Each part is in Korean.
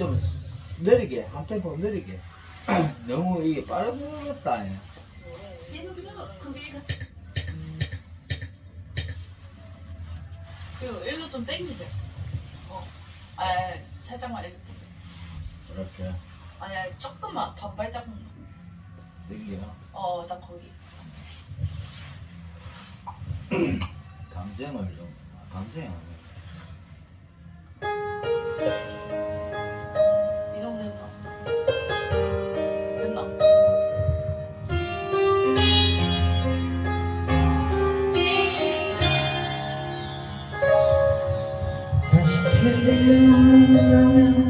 좀 느리게 한 템포 느리게 너무 이게 빠르다 그리고 일로 좀 땡기세요. 어, 아, 살짝만 일로 땡기. 이렇게 아니, 아니 조금만 반발 조금만. 땡겨 어, 딱 거기. 감정을 좀 아, 감정이 Hep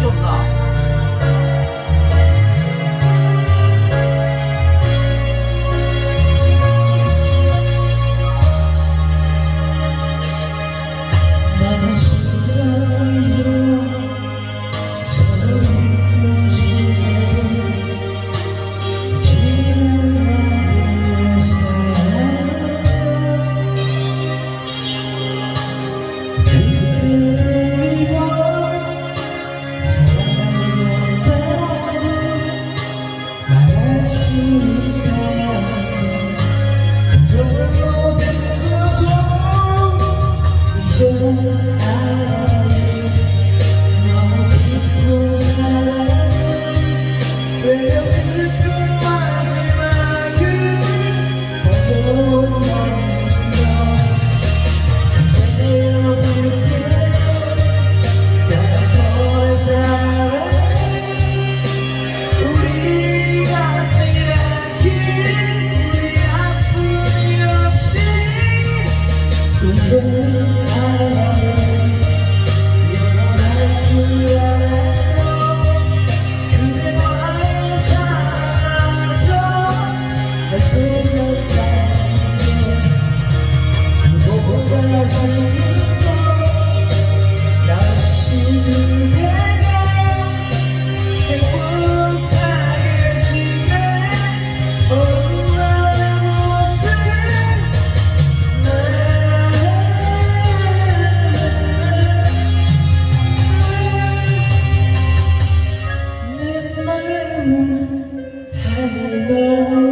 좀 하늘만을